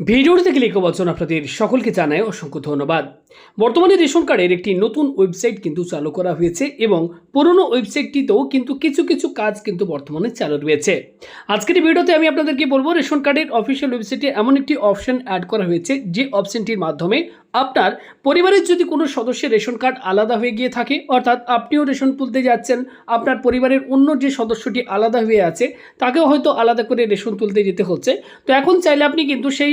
ভিডিওটিতে ক্লিক অবচন আপনাদের সকলকে জানায় অসংখ্য ধন্যবাদ। বর্তমানে রেশন কার্ডের একটি নতুন ওয়েবসাইট কিন্তু চালু করা হয়েছে এবং পুরনো ওয়েবসাইটটিতেও কিন্তু কিছু কিছু কাজ কিন্তু বর্তমানে চালু রয়েছে। আজকের ভিডিওতে আমি আপনাদেরকে বলব, রেশন কার্ডের অফিসিয়াল ওয়েবসাইটে এমন একটি অপশন অ্যাড করা হয়েছে যে অপশনটির মাধ্যমে আপনার পরিবারের যদি কোনো সদস্যের রেশন কার্ড আলাদা হয়ে গিয়ে থাকে, অর্থাৎ আপনিও রেশন তুলতে যাচ্ছেন, আপনার পরিবারের অন্য যে সদস্যটি আলাদা হয়ে আছে, তাকেও হয়তো আলাদা করে রেশন তুলতে যেতে হচ্ছে। তো এখন চাইলে আপনি কিন্তু সেই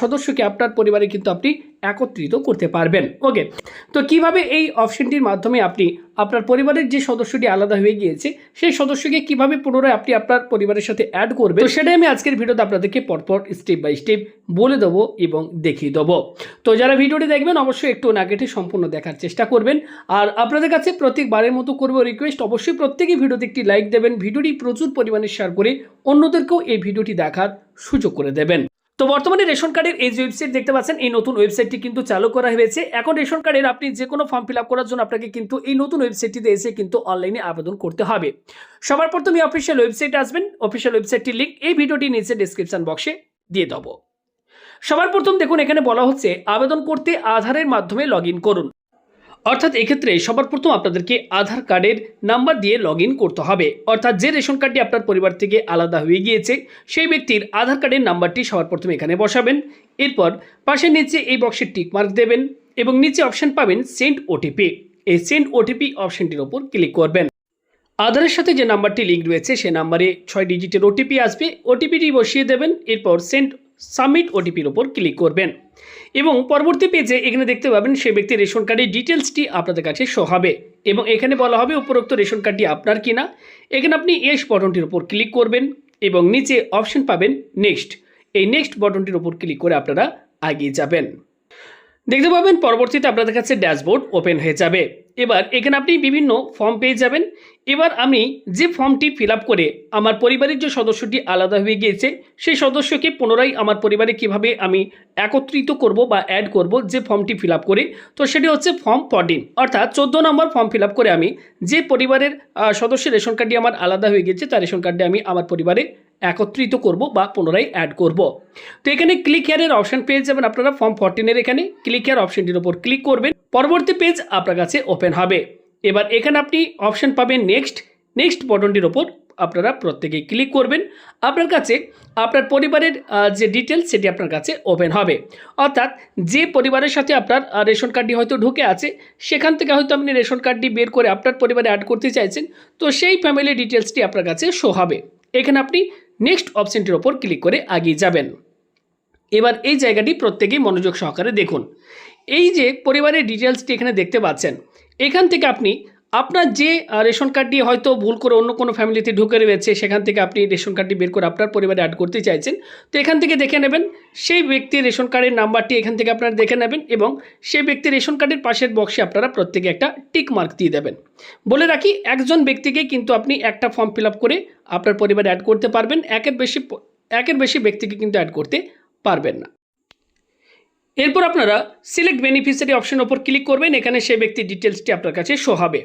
সদস্যকে আপনার পরিবারে কিন্তু আপনি একত্রিত করতে পারবেন। ওকে তো কীভাবে এই অপশনটির মাধ্যমে আপনি আপনার পরিবারের যে সদস্যটি আলাদা হয়ে গিয়েছে, সেই সদস্যকে কীভাবে পুনরায় আপনি আপনার পরিবারের সাথে অ্যাড করবেন, তো সেটাই আমি আজকের ভিডিওতে আপনাদেরকে পরপর স্টেপ বাই স্টেপ বলে দেবো এবং দেখিয়ে দেবো। তো যারা ভিডিওটি দেখবেন, অবশ্যই একটু না কেটে সম্পূর্ণ দেখার চেষ্টা করবেন। আর আপনাদের কাছে প্রত্যেকবারের মতো করব রিকোয়েস্ট অবশ্যই প্রত্যেকেই ভিডিওতে একটি লাইক দেবেন, ভিডিওটি প্রচুর পরিমাণে শেয়ার করে অন্যদেরকেও এই ভিডিওটি দেখার সুযোগ করে দেবেন। তো বর্তমানে রেশন কার্ডের এই যে ওয়েবসাইট দেখতে পাচ্ছেন, এই নতুন ওয়েবসাইটটি কিন্তু চালু করা হয়েছে। এখন রেশন কার্ডের আপনি যে কোনো ফর্ম ফিল করার জন্য আপনাকে কিন্তু এই নতুন ওয়েবসাইটটিতে এসে কিন্তু অনলাইনে আবেদন করতে হবে। সবার প্রথমে অফিসিয়াল ওয়েবসাইট আসবেন। অফিসিয়াল ওয়েবসাইটটির লিঙ্ক এই ভিডিওটি নিচে ডিসক্রিপশন বক্সে দিয়ে দেবো। সবার প্রথম দেখুন, এখানে বলা হচ্ছে, আবেদন করতে আধারের মাধ্যমে লগ করুন। অর্থাৎ এক্ষেত্রে সবার প্রথম আপনাদেরকে আধার কার্ডের নাম্বার দিয়ে লগ করতে হবে। অর্থাৎ যে রেশন কার্ডটি আপনার পরিবার থেকে আলাদা হয়ে গিয়েছে, সেই ব্যক্তির আধার কার্ডের নাম্বারটি সবার প্রথমে এখানে বসাবেন। এরপর পাশের নিচে এই বক্সে টিক মার্ক দেবেন এবং নিচে অপশান পাবেন সেন্ট ওটিপি এই সেন্ট ওটিপি অপশনটির ওপর ক্লিক করবেন। আধারের সাথে যে নাম্বারটি লিঙ্ক রয়েছে, সে নাম্বারে ছয় ডিজিটের ওটিপি আসবে। ওটিপিটি বসিয়ে দেবেন। এরপর সেন্ড সাবমিট ওটিপির ওপর ক্লিক করবেন। এবং পরবর্তী পেজে এখানে দেখতে পাবেন সে ব্যক্তির রেশন কার্ডের ডিটেলসটি আপনাদের কাছে শো হবে। এবং এখানে বলা হবে উপরোক্ত রেশন কার্ডটি আপনার কিনা। এখানে আপনি এস বটনটির ওপর ক্লিক করবেন এবং নিচে অপশন পাবেন নেক্সট এই নেক্সট বটনটির ওপর ক্লিক করে আপনারা এগিয়ে যাবেন। দেখতে পাবেন, পরবর্তীতে আপনাদের কাছে ড্যাশবোর্ড ওপেন হয়ে যাবে। এবার এখানে আপনি বিভিন্ন ফর্ম পেয়ে যাবেন। এবার আমি যে ফর্মটি ফিল করে আমার পরিবারের যে সদস্যটি আলাদা হয়ে গিয়েছে, সেই সদস্যকে পুনরায় আমার পরিবারে কীভাবে আমি একত্রিত করব বা অ্যাড করব যে ফর্মটি ফিল করে, তো সেটি হচ্ছে ফর্ম ফর্টিন। অর্থাৎ চোদ্দ নম্বর ফর্ম ফিল করে আমি যে পরিবারের সদস্যের রেশন কার্ডটি আমার আলাদা হয়ে গেছে তার রেশন কার্ডটি আমি আমার পরিবারে একত্রিত করব বা পুনরায় অ্যাড করব। তো এখানে ক্লিক হেয়ারের অপশন পেয়ে যাবেন আপনারা ফর্ম ফর্টিনের এখানে। ক্লিক হেয়ার অপশনটির উপর ক্লিক করবেন। পরবর্তী পেজ আপনার কাছে ওপেন হবে। এবার এখানে আপনি অপশান পাবেন নেক্সট নেক্সট বটনটির ওপর আপনারা প্রত্যেকেই ক্লিক করবেন। আপনার কাছে আপনার পরিবারের যে ডিটেলস সেটি আপনার কাছে ওপেন হবে। অর্থাৎ যে পরিবারের সাথে আপনার রেশন কার্ডটি হয়তো ঢুকে আছে, সেখান থেকে হয়তো আপনি রেশন কার্ডটি বের করে আপনার পরিবারে অ্যাড করতে চাইছেন। তো সেই ফ্যামিলি ডিটেলসটি আপনার কাছে শো হবে। এখানে আপনি নেক্সট অপশানটির ওপর ক্লিক করে আগিয়ে যাবেন। এবার এই জায়গাটি প্রত্যেকেই মনোযোগ সহকারে দেখুন। এই যে পরিবারের ডিটেলসটি এখানে দেখতে পাচ্ছেন, এখান থেকে আপনি আপনার যে রেশন কার্ডটি হয়তো ভুল করে অন্য কোনো ফ্যামিলিতে ঢুকে রয়েছে, সেখান থেকে আপনি রেশন কার্ডটি বের করে আপনার পরিবারে অ্যাড করতে চাইছেন, তো এখান থেকে দেখে নেবেন, সেই ব্যক্তির রেশন কার্ডের নাম্বারটি এখান থেকে আপনারা দেখে নেবেন এবং সেই ব্যক্তির রেশন কার্ডের পাশের বক্সে আপনারা প্রত্যেকে একটা টিক মার্ক দিয়ে দেবেন। বলে রাখি, একজন ব্যক্তিকে কিন্তু আপনি একটা ফর্ম ফিল করে আপনার পরিবারে অ্যাড করতে পারবেন, একের বেশি একের বেশি ব্যক্তিকে কিন্তু অ্যাড করতে পারবেন না। এরপর আপনারা সিলেক্ট বেনিফিশিয়ারি অপশন ওপর ক্লিক করবেন, এখানে সেই ব্যক্তির ডিটেলসটি আপনার কাছে শো হবে।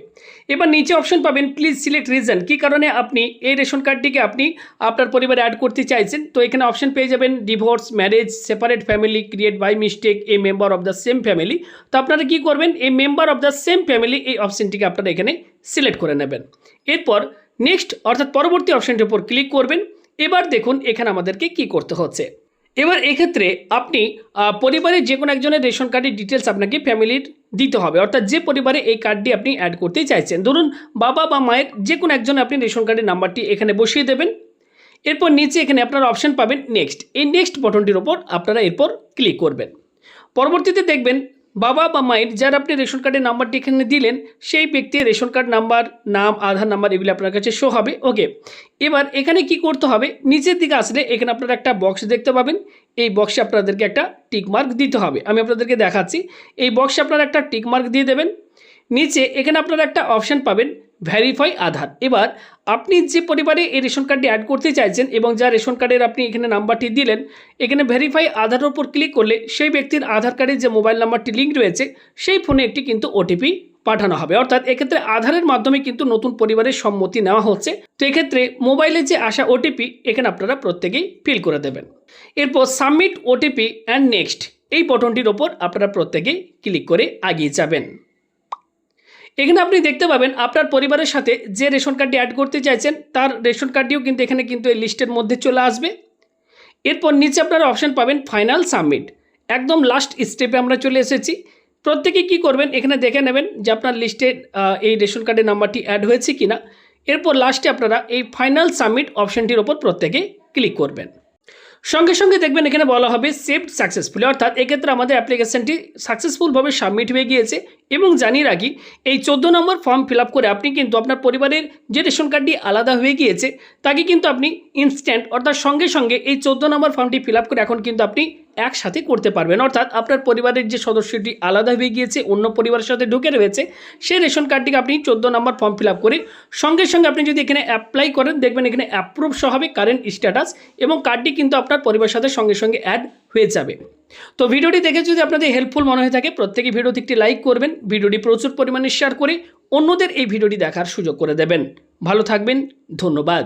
এবার নিচে অপশন পাবেন প্লিজ সিলেক্ট রিজন কী কারণে আপনি এই রেশন কার্ডটিকে আপনি আপনার পরিবারে অ্যাড করতে চাইছেন? তো এখানে অপশন পেয়ে যাবেন divorce marriage separate family create by mistake a member of the same family তো আপনারা কী করবেন এই member of the same family এই অপশনটিকে আপনারা এখানে সিলেক্ট করে নেবেন। এরপর নেক্সট অর্থাৎ পরবর্তী অপশনটির উপর ক্লিক করবেন। এবার দেখুন এখানে আমাদেরকে কি করতে হচ্ছে। এবার এক্ষেত্রে আপনি পরিবারের যে কোনো একজনের রেশন কার্ডের ডিটেলস আপনাকে ফ্যামিলির দিতে হবে। অর্থাৎ যে পরিবারে এই কার্ডটি আপনি অ্যাড করতে চাইছেন, ধরুন বাবা বা মায়ের যে কোনো একজন আপনি রেশন কার্ডের নাম্বারটি এখানে বসিয়ে দেবেন। এরপর নিচে এখানে আপনারা অপশান পাবেন নেক্সট এই নেক্সট বটনটির ওপর আপনারা এরপর ক্লিক করবেন। পরবর্তীতে দেখবেন বাবা বা মায়ের যার আপনি রেশন কার্ডের নাম্বারটি এখানে দিলেন, সেই ব্যক্তির রেশন কার্ড নাম্বার, নাম, আধার নাম্বার এগুলি আপনার কাছে শো হবে। ওকে এবার এখানে কি করতে হবে? নিচের দিকে আসলে এখানে আপনারা একটা বক্স দেখতে পাবেন। এই বক্সে আপনাদেরকে একটা টিকমার্ক দিতে হবে। আমি আপনাদেরকে দেখাচ্ছি। এই বক্সে আপনারা একটা টিকমার্ক দিয়ে দেবেন। নিচে এখানে আপনারা একটা অপশান পাবেন। ভ্যারিফাই আধার। এবার আপনি যে পরিবারে এই রেশন কার্ডটি অ্যাড করতে চাইছেন এবং যা রেশন কার্ডের আপনি এখানে নাম্বারটি দিলেন, এখানে ভেরিফাই আধারের উপর ক্লিক করলে সেই ব্যক্তির আধার কার্ডের যে মোবাইল নাম্বারটি লিঙ্ক রয়েছে, সেই ফোনে একটি কিন্তু ওটিপি পাঠানো হবে। অর্থাৎ এক্ষেত্রে আধারের মাধ্যমে কিন্তু নতুন পরিবারের সম্মতি নেওয়া হচ্ছে। তো এক্ষেত্রে মোবাইলে যে আসা ওটিপি এখানে আপনারা প্রত্যেকেই ফিল করে দেবেন। এরপর সাবমিট ওটিপি অ্যান্ড নেক্সট এই বটনটির ওপর আপনারা প্রত্যেকেই ক্লিক করে এগিয়ে যাবেন। এখানে আপনি দেখতে পাবেন আপনার পরিবারের সাথে যে রেশন কার্ডটি অ্যাড করতে চাইছেন, তার রেশন কার্ডটিও কিন্তু এখানে কিন্তু এই লিস্টের মধ্যে চলে আসবে। এরপর নিচে আপনারা অপশন পাবেন ফাইনাল সাবমিট একদম লাস্ট স্টেপে আমরা চলে এসেছি। প্রত্যেকে কি করবেন, এখানে দেখে নেবেন যে আপনার লিস্টে এই রেশন কার্ডের নাম্বারটি অ্যাড হয়েছে কিনা। এরপর লাস্টে আপনারা এই ফাইনাল সাবমিট অপশনটির ওপর প্রত্যেকে ক্লিক করবেন। সঙ্গে সঙ্গে দেখবেন এখানে বলা হবে সেভড সাকসেসফুলি অর্থাৎ এক্ষেত্রে আমাদের অ্যাপ্লিকেশানটি সাকসেসফুলভাবে সাবমিট হয়ে গিয়েছে। এবং জানিয়ে রাখি, এই চোদ্দ নম্বর ফর্ম ফিল করে আপনি কিন্তু আপনার পরিবারের যে রেশন কার্ডটি আলাদা হয়ে গিয়েছে, তাকে কিন্তু আপনি ইনস্ট্যান্ট অর্থাৎ সঙ্গে সঙ্গে এই চোদ্দ নম্বর ফর্মটি ফিল করে এখন কিন্তু আপনি একসাথে করতে পারবেন। অর্থাৎ আপনার পরিবারের যে সদস্যটি আলাদা হয়ে গিয়েছে, অন্য পরিবারের সাথে ঢুকে রয়েছে সেই রেশন কার্ডটিকে আপনি চোদ্দ নম্বর ফর্ম ফিল আপ করে সঙ্গে সঙ্গে আপনি যদি এখানে অ্যাপ্লাই করেন, দেখবেন এখানে অ্যাপ্রুভ সহ হবে কারেন্ট স্ট্যাটাস এবং কার্ডটি কিন্তু আপনার পরিবারের সাথে সঙ্গে সঙ্গে অ্যাড হয়ে যাবে। তো ভিডিওটি দেখে যদি আপনাদের হেল্পফুল মনে হয়ে থাকে, প্রত্যেকে ভিডিওতে একটি লাইক করবেন, ভিডিওটি প্রচুর পরিমাণে শেয়ার করে অন্যদের এই ভিডিওটি দেখার সুযোগ করে দেবেন। ভালো থাকবেন, ধন্যবাদ।